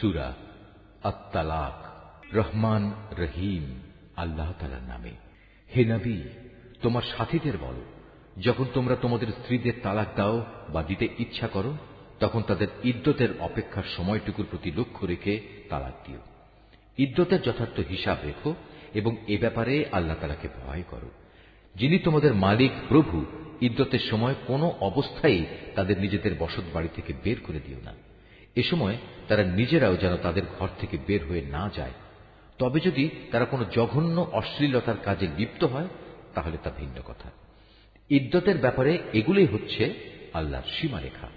সুরা আত্মালাক রহমান রহিম, আল্লাহ তালার নামে। হে নবী, তোমার সাথীদের বলো, যখন তোমরা তোমাদের স্ত্রীদের তালাক দাও বা দিতে ইচ্ছা করো, তখন তাদের ইদ্যতের অপেক্ষার সময়টুকুর প্রতি লক্ষ্য রেখে তালাক দিও। ইদ্যতের যথার্থ হিসাব রেখো এবং এ ব্যাপারে আল্লাহ তালাকে ভয় করো। যিনি তোমাদের মালিক, প্রভু, ইদ্যতের সময় কোনো অবস্থায় তাদের নিজেদের বসত বাড়ি থেকে বের করে দিও না। এ সময় তারা নিজেরাও যেন তাদের ঘর থেকে বের হয়ে না যায়। তবে যদি তারা কোনো জঘন্য অশ্লীলতার কাজে লিপ্ত হয়, তাহলে তা ভিন্ন কথা। ইদ্যতের ব্যাপারে এগুলোই হচ্ছে আল্লাহর সীমারেখা।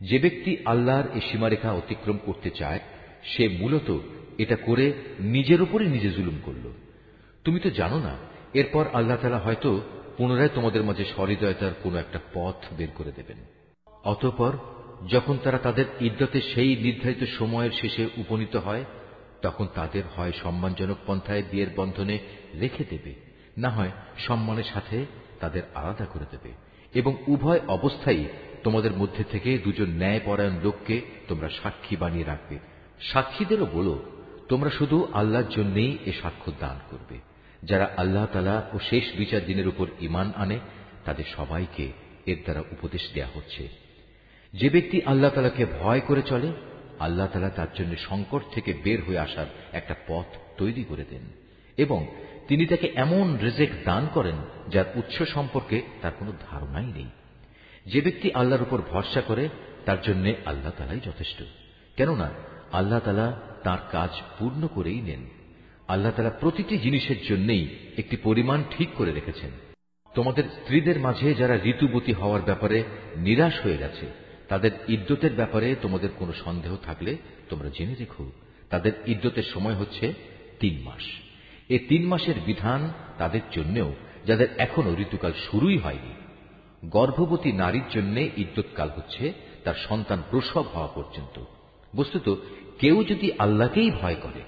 যে ব্যক্তি আল্লাহর এই সীমারেখা অতিক্রম করতে চায়, সে মূলত এটা করে নিজের উপরই নিজে জুলুম করল। তুমি তো জানো না, এরপর আল্লাহ তালা হয়তো পুনরায় তোমাদের মাঝে সহৃদয়তার কোনো একটা পথ বের করে দেবেন। অতঃপর যখন তারা তাদের ইদ্যতে সেই নির্ধারিত সময়ের শেষে উপনীত হয়, তখন তাদের হয় সম্মানজনক পন্থায় বিয়ের বন্ধনে রেখে দেবে, না হয় সম্মানের সাথে তাদের আলাদা করে দেবে। এবং উভয় অবস্থায় তোমাদের মধ্যে থেকে দুজন ন্যায়পরায়ণ লোককে তোমরা সাক্ষী বানিয়ে রাখবে। সাক্ষীদেরও বলো, তোমরা শুধু আল্লাহর জন্যেই এ সাক্ষ্য দান করবে। যারা আল্লাহ তালা ও শেষ বিচার দিনের উপর ইমান আনে, তাদের সবাইকে এর দ্বারা উপদেশ দেয়া হচ্ছে। যে ব্যক্তি আল্লাহ তালাকে ভয় করে চলে, আল্লাহ তালা তার জন্য সংকট থেকে বের হয়ে আসার একটা পথ তৈরি করে দেন এবং তিনি তাকে এমন রেজেক দান করেন যার উৎস সম্পর্কে তার কোনো ধারণাই নেই। যে ব্যক্তি আল্লাহর উপর ভরসা করে, তার জন্য আল্লাহ তালাই যথেষ্ট। কেননা, আল্লাহ তালা তার কাজ পূর্ণ করেই নেন। আল্লাহ তালা প্রতিটি জিনিসের জন্যই একটি পরিমাণ ঠিক করে রেখেছেন। তোমাদের স্ত্রীদের মাঝে যারা ঋতুবতী হওয়ার ব্যাপারে নিরাশ হয়ে গেছে তাদের ইদ্যতের ব্যাপারে তোমাদের কোনো সন্দেহ থাকলে তোমরা জেনে রেখো। তাদের ইদ্যতের সময় হচ্ছে তিন মাস। এ তিন মাসের বিধান তাদের জন্যেও, যাদের এখনও ঋতুকাল শুরুই হয়নি। গর্ভবতী নারীর জন্য ইদ্যৎকাল হচ্ছে তার সন্তান প্রসব হওয়া পর্যন্ত। বস্তুত, কেউ যদি আল্লাহকেই ভয় করে,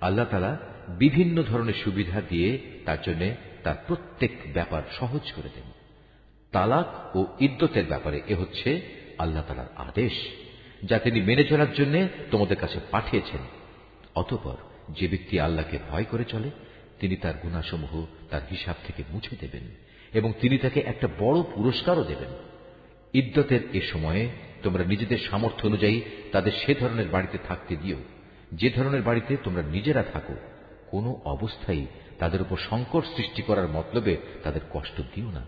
আল্লাহ তালা বিভিন্ন ধরনের সুবিধা দিয়ে তার জন্য তার প্রত্যেক ব্যাপার সহজ করে দেন। তালাক ও ইদ্যতের ব্যাপারে এ হচ্ছে আল্লাহ তালার আদেশ, যা তিনি মেনে চলার জন্য তোমাদের কাছে পাঠিয়েছেন। অতপর যে ব্যক্তি আল্লাহকে ভয় করে চলে, তিনি তার গুণাসমূহ তার হিসাব থেকে মুছে দেবেন এবং তিনি তাকে একটা বড় পুরস্কারও দেবেন। ইদ্যতের এ সময়ে তোমরা নিজেদের সামর্থ্য অনুযায়ী তাদের সে ধরনের বাড়িতে থাকতে দিও। যে ধরনের বাড়িতে তোমরা নিজেরা থাকো, কোনো অবস্থায় তাদের উপর সংকট সৃষ্টি করার মতলবে তাদের কষ্ট দিও না।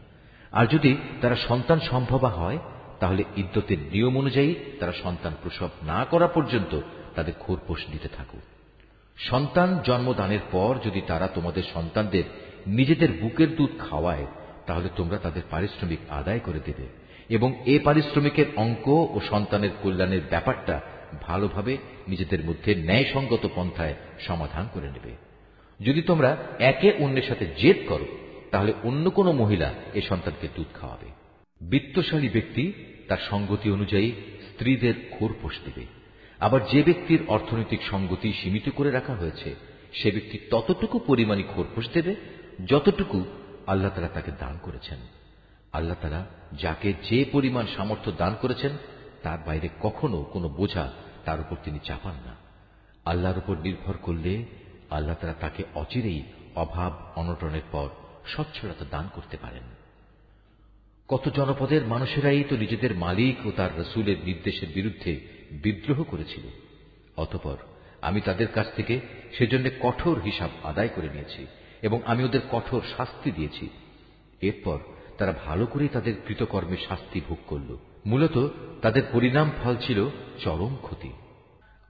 আর যদি তারা সন্তান সম্ভবা হয় তাহলে ইদ্যতের নিয়ম অনুযায়ী তারা সন্তান প্রসব না করা পর্যন্ত তাদের খোরপোষ দিতে থাকো। সন্তান জন্মদানের পর যদি তারা তোমাদের সন্তানদের নিজেদের বুকের দুধ খাওয়ায়, তাহলে তোমরা তাদের পারিশ্রমিক আদায় করে দেবে এবং এ পারিশ্রমিকের অঙ্ক ও সন্তানের কল্যাণের ব্যাপারটা ভালোভাবে নিজেদের মধ্যে ন্যায়সঙ্গত পন্থায় সমাধান করে নেবে। যদি তোমরা একে অন্যের সাথে জেদ করো, তাহলে অন্য কোনো মহিলা এ সন্তানকে দুধ খাওয়াবে। বিত্তশালী ব্যক্তি তার সঙ্গতি অনুযায়ী স্ত্রীদের খোরপোষ দেবে। আবার যে ব্যক্তির অর্থনৈতিক সঙ্গতি সীমিত করে রাখা হয়েছে, সে ব্যক্তি ততটুকু পরিমাণে খোরপোষ দেবে যতটুকু আল্লাহ তালা তাকে দান করেছেন। আল্লাহ তালা যাকে যে পরিমাণ সামর্থ্য দান করেছেন, তার বাইরে কখনো কোনো বোঝা তার উপর তিনি চাপান না। আল্লাহর উপর নির্ভর করলে আল্লাহ তালা তাকে অচিরেই অভাব, অনটনের পর স্বচ্ছলতা দান করতে পারেন। কত জনপদের মানুষেরাই তো নিজেদের মালিক ও তার রসুলের নির্দেশের বিরুদ্ধে বিদ্রোহ করেছিল। অতপর আমি তাদের কাছ থেকে সেজন্য কঠোর হিসাব আদায় করে নিয়েছি এবং আমি ওদের কঠোর শাস্তি দিয়েছি। এরপর তারা ভালো করে তাদের কৃতকর্মের শাস্তি ভোগ করল। মূলত তাদের পরিণাম ফল ছিল চরম ক্ষতি।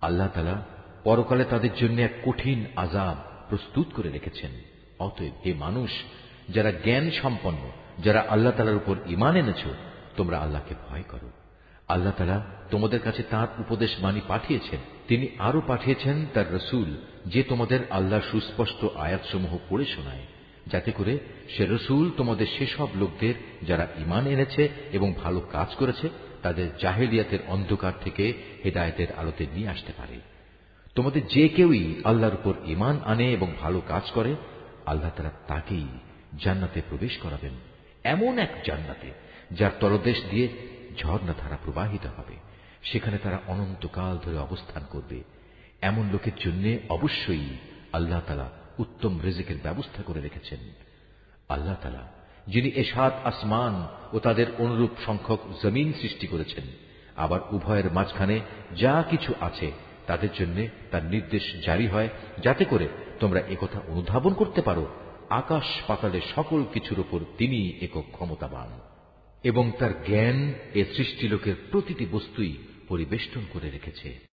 আল্লাহ তালা পরকালে তাদের জন্য এক কঠিন আজাব প্রস্তুত করে রেখেছেন। অতএব হে মানুষ, যারা জ্ঞান সম্পন্ন যারা আল্লাহ তালার উপর ইমান এনেছ, তোমরা আল্লাহকে ভয় করো। আল্লাহ তালা তোমাদের কাছে তার উপদেশ বাণী পাঠিয়েছেন। তিনি আরও পাঠিয়েছেন তার রসুল, যে তোমাদের আল্লাহ সুস্পষ্ট আয়াতসমূহ পড়ে শোনায়। যাতে করে সে রসুল তোমাদের সেসব লোকদের যারা ইমান এনেছে এবং ভালো কাজ করেছে, তাদের জাহেলিয়াতের অন্ধকার থেকে হেদায়তের আলোতে নিয়ে আসতে পারে। তোমাদের যে কেউই আল্লাহর উপর ইমান আনে এবং ভালো কাজ করে, আল্লাহ তারা তাকেই জান্নাতে প্রবেশ করাবেন। এমন এক জান্নাতে, যার তলদেশ দিয়ে ঝর্ণা ধারা প্রবাহিত হবে। সেখানে তারা অনন্তকাল ধরে অবস্থান করবে। এমন লোকের জন্য অবশ্যই আল্লাহ তালা উত্তম রেজেকের ব্যবস্থা করে রেখেছেন। আল্লাহ তালা, যিনি এ সাত আসমান ও তাদের অনুরূপ সংখ্যক জমিন সৃষ্টি করেছেন, আবার উভয়ের মাঝখানে যা কিছু আছে তাদের জন্য তার নির্দেশ জারি হয়, যাতে করে তোমরা একথা অনুধাবন করতে পারো। আকাশ পাতালে সকল কিছুর উপর তিনি একক ক্ষমতাবান, এবং তার জ্ঞান এ সৃষ্টিলোকের প্রতিটি বস্তুই পরিবেষ্টন করে রেখেছে।